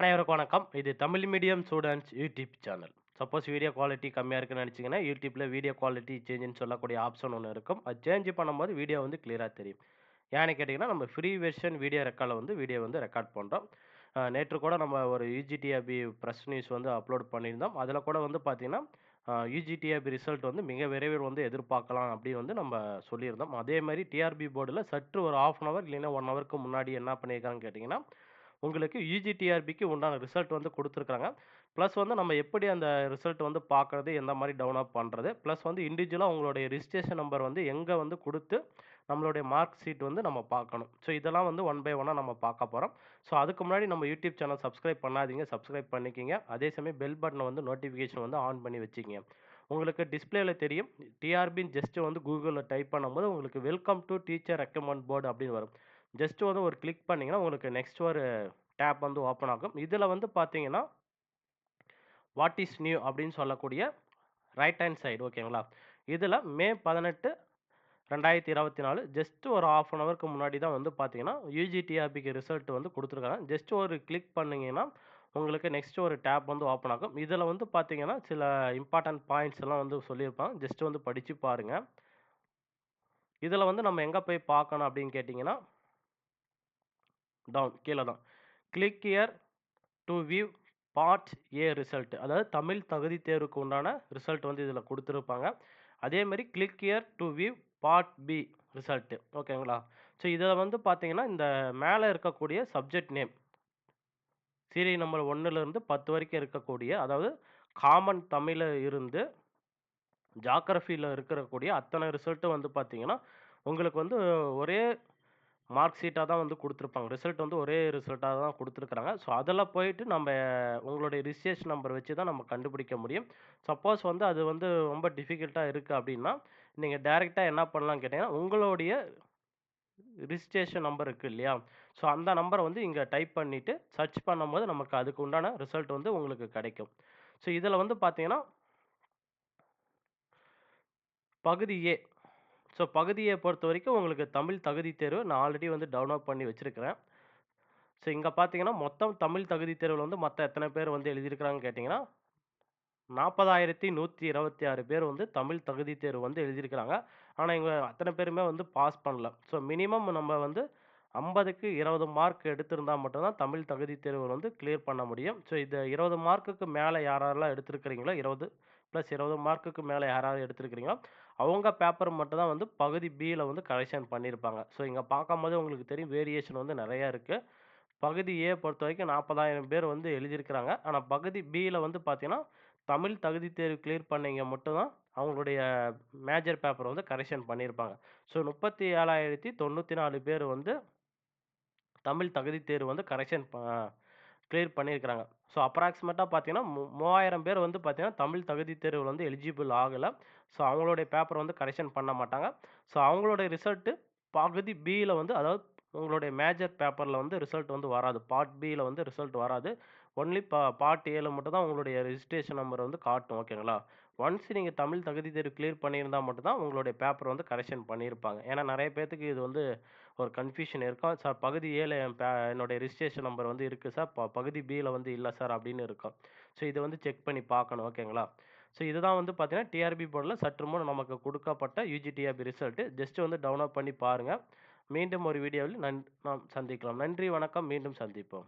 அனைவருக்கும் வணக்கம். இது Tamil medium students YouTube channel. Suppose video quality கம்மியாக இருக்குன்னு நினச்சிங்கன்னா யூடியூப்பில் வீடியோ குவாலிட்டி சேஞ்சுன்னு சொல்லக்கூடிய ஆப்ஷன் ஒன்று இருக்கும். அது சேஞ்ச் பண்ணும்போது வீடியோ வந்து கிளியராக தெரியும். ஏன்னு கேட்டிங்கன்னா நம்ம ஃப்ரீ வெர்ஷன் வீடியோ ரெக்கார்டில் வந்து வீடியோ வந்து ரெக்கார்ட் பண்ணுறோம் நேற்று கூட நம்ம ஒரு யூஜிடிஆபி ப்ரெஸ் நியூஸ் வந்து அப்லோட் பண்ணியிருந்தோம். அதில் கூட வந்து பார்த்திங்கன்னா யூஜிடிஆபி ரிசல்ட் வந்து மிக விரைவில் வந்து எதிர்பார்க்கலாம் அப்படின்னு வந்து நம்ம சொல்லியிருந்தோம். அதே மாதிரி டிஆர்பி போர்டில் சற்று ஒரு ஆஃப் அன் அவர் இல்லைன்னா ஒன் ஹவருக்கு முன்னாடி என்ன பண்ணியிருக்காங்கன்னு கேட்டிங்கன்னா உங்களுக்கு யூஜிடிஆர்பிக்கு உண்டான ரிசல்ட் வந்து கொடுத்துருக்காங்க ப்ளஸ் வந்து நம்ம எப்படி அந்த ரிசல்ட் வந்து பார்க்குறது எந்த மாதிரி டவுன்லோட் பண்ணுறது ப்ளஸ் வந்து இண்டிவிஜுவலாக உங்களுடைய ரிஜிஸ்ட்ரேஷன் நம்பர் வந்து எங்கே வந்து கொடுத்து நம்மளுடைய மார்க் ஷீட் வந்து நம்ம பார்க்கணும். ஸோ இதெல்லாம் வந்து ஒன் பை ஒன்னாக நம்ம பார்க்க போகிறோம் ஸோ அதுக்கு முன்னாடி நம்ம யூடியூப் சேனல் சப்ஸ்கிரைப் பண்ணாதீங்க. சப்ஸ்கிரைப் பண்ணிக்கிங்க. அதே சமயம் பெல் பட்டனை வந்து நோட்டிஃபிகேஷன் வந்து ஆன் பண்ணி வச்சுக்கிங்க. உங்களுக்கு டிஸ்பிளேல தெரியும். டிஆர்பின்னு ஜஸ்ட்டு வந்து கூகுளில் டைப் பண்ணும்போது உங்களுக்கு welcome to teacher recruitment board அப்படின்னு வரும். ஜஸ்ட் வந்து ஒரு கிளிக் பண்ணிங்கன்னா உங்களுக்கு நெக்ஸ்ட் ஒரு டேப் வந்து ஓப்பன் ஆகும். இதில் வந்து பார்த்தீங்கன்னா வாட் இஸ் நியூ அப்படின்னு சொல்லக்கூடிய ரைட் ஹேண்ட் சைடு ஓகேங்களா? இதில் மே பதினெட்டு ரெண்டாயிரத்தி இருபத்தி நாலு ஜஸ்ட் ஒரு ஆஃப் அன் ஹவருக்கு முன்னாடி தான் வந்து பார்த்தீங்கன்னா யூஜிடிஆர்பிக்கு ரிசல்ட் வந்து கொடுத்துருக்காங்க. ஜஸ்ட் ஒரு கிளிக் பண்ணிங்கன்னா உங்களுக்கு நெக்ஸ்ட் ஒரு டேப் வந்து ஓப்பன் ஆகும். இதில் வந்து பார்த்தீங்கன்னா சில இம்பார்ட்டன்ட் பாயிண்ட்ஸ் எல்லாம் வந்து சொல்லியிருப்பாங்க. ஜஸ்ட் வந்து படித்து பாருங்கள் இதில் வந்து நம்ம எங்கே போய் பார்க்கணும் அப்படின்னு கேட்டிங்கன்னா டவுன் கீழே தான். Click here to view part A result அதாவது தமிழ் தகுதி தேர்வுக்கு உண்டான ரிசல்ட் வந்து இதில் கொடுத்துருப்பாங்க. அதே மாதிரி click here to view part B result ஓகேங்களா? ஸோ இதில் வந்து பார்த்தீங்கன்னா இந்த மேலே இருக்கக்கூடிய சப்ஜெக்ட் நேம் சீரியல் நம்பர் ஒன்றுலேருந்து பத்து வரைக்கும் இருக்கக்கூடிய அதாவது காமன் தமிழில் இருந்து ஜாக்ரஃபியில் இருக்கக்கூடிய அத்தனை ரிசல்ட்டும் வந்து பார்த்தீங்கன்னா உங்களுக்கு வந்து ஒரே மார்க் ஷீட்டாக தான் வந்து கொடுத்துருப்பாங்க. ரிசல்ட் வந்து ஒரே ரிசல்ட்டாக தான் கொடுத்துருக்குறாங்க. ஸோ அதில் போயிட்டு நம்ம உங்களுடைய ரிஜிஸ்ட்ரேஷன் நம்பர் வச்சு தான் நம்ம கண்டுபிடிக்க முடியும். சப்போஸ் வந்து அது வந்து ரொம்ப டிஃபிகல்ட்டாக இருக்குது அப்படின்னா நீங்கள் டைரெக்டாக என்ன பண்ணலாம் கேட்டிங்கன்னா உங்களுடைய ரிஜிஸ்ட்ரேஷன் நம்பர் இருக்குது இல்லையா? ஸோ அந்த நம்பரை வந்து இங்கே டைப் பண்ணிவிட்டு சர்ச் பண்ணும்போது நமக்கு அதுக்கு உண்டான ரிசல்ட் வந்து உங்களுக்கு கிடைக்கும். ஸோ இதில் வந்து பார்த்தீங்கன்னா பகுதி ஏ ஸோ பகுதியை பொறுத்த வரைக்கும் உங்களுக்கு தமிழ் தகுதி தேர்வு நான் ஆல்ரெடி வந்து டவுன்லோட் பண்ணி வச்சுருக்கிறேன். ஸோ இங்கே பார்த்தீங்கன்னா மொத்தம் தமிழ் தகுதி தேர்வில் வந்து மற்ற எத்தனை பேர் வந்து எழுதியிருக்கிறாங்கன்னு கேட்டிங்கன்னா நாற்பதாயிரத்தி நூற்றி இருபத்தி ஆறு பேர் வந்து தமிழ் தகுதி தேர்வு வந்து எழுதியிருக்கிறாங்க. ஆனால் இங்கே அத்தனை பேருமே வந்து பாஸ் பண்ணல. ஸோ மினிமம் நம்ம வந்து ஐம்பதுக்கு இருபது மார்க் எடுத்திருந்தால் மட்டும்தான் தமிழ் தகுதி தேர்வு வந்து கிளியர் பண்ண முடியும். ஸோ இது இருபது மார்க்குக்கு மேலே யாரெல்லாம் எடுத்திருக்கிறீங்களோ இருபது ப்ளஸ் இருபது மார்க்குக்கு மேலே யாராவது எடுத்திருக்கிறீங்களோ அவங்க பேப்பர் மட்டும் தான் வந்து பகுதி பியில் வந்து கரெக்ஷன் பண்ணியிருப்பாங்க. ஸோ இங்கே பார்க்கும்போது உங்களுக்கு தெரியும் வேரியேஷன் வந்து நிறையா இருக்குது பகுதி ஏ பொறுத்த வரைக்கும் நாற்பதாயிரம் பேர் வந்து எழுதியிருக்கிறாங்க. ஆனால் பகுதி பியில் வந்து பார்த்தீங்கன்னா தமிழ் தகுதி தேர்வு கிளியர் பண்ணிங்க மட்டும்தான் அவங்களுடைய மேஜர் பேப்பர் வந்து கரெக்ஷன் பண்ணியிருப்பாங்க. ஸோ முப்பத்தி ஏழாயிரத்தி தொண்ணூற்றி நாலு பேர் வந்து தமிழ் தகுதி தேர்வு வந்து கரெக்ஷன் கிளியர் பண்ணியிருக்கிறாங்க. ஸோ அப்ராக்சிமேட்டாக பார்த்தீங்கன்னா மூ மூவாயிரம் பேர் வந்து பார்த்தீங்கன்னா தமிழ் தகுதி தேர்வில் வந்து எலிஜிபிள் ஆகலை. ஸோ அவங்களுடைய பேப்பர் வந்து கரெக்ஷன் பண்ண மாட்டாங்க. ஸோ அவங்களுடைய ரிசல்ட்டு பகுதி பியில் வந்து அதாவது உங்களுடைய மேஜர் பேப்பரில் வந்து ரிசல்ட் வந்து வராது. பார்ட் பியில் வந்து ரிசல்ட் வராது. ஒன்லி பா பார்ட் ஏல மட்டும் தான் உங்களுடைய ரெஜிஸ்ட்ரேஷன் நம்பர் வந்து காட்டும் ஓகேங்களா ஒன்ஸ் நீங்கள் தமிழ் தகுதி தேர்வு கிளியர் பண்ணியிருந்தால் மட்டும்தான் உங்களுடைய பேப்பர் வந்து கரெக்ஷன் பண்ணியிருப்பாங்க. ஏன்னா நிறைய பேர்த்துக்கு இது வந்து ஒரு கன்ஃபியூஷன் இருக்கும் சார் பகுதி ஏல என் பே என்னுடைய ரிஜிஸ்ட்ரேஷன் நம்பர் வந்து இருக்குது சார். ப பகுதி பியில் வந்து இல்லை சார் அப்படின்னு இருக்கும். ஸோ இதை வந்து செக் பண்ணி பார்க்கணும் ஓகேங்களா ஸோ இதுதான் வந்து பார்த்தீங்கன்னா டிஆர்பி போர்டில் சற்று முன் நமக்கு கொடுக்கப்பட்ட யூஜிடிஆர்பி ரிசல்ட்டு ஜஸ்ட்டு வந்து டவுன்லோட் பண்ணி பாருங்கள் மீண்டும் ஒரு வீடியோவில் நன் நாம் சந்திக்கலாம். நன்றி வணக்கம். மீண்டும் சந்திப்போம்.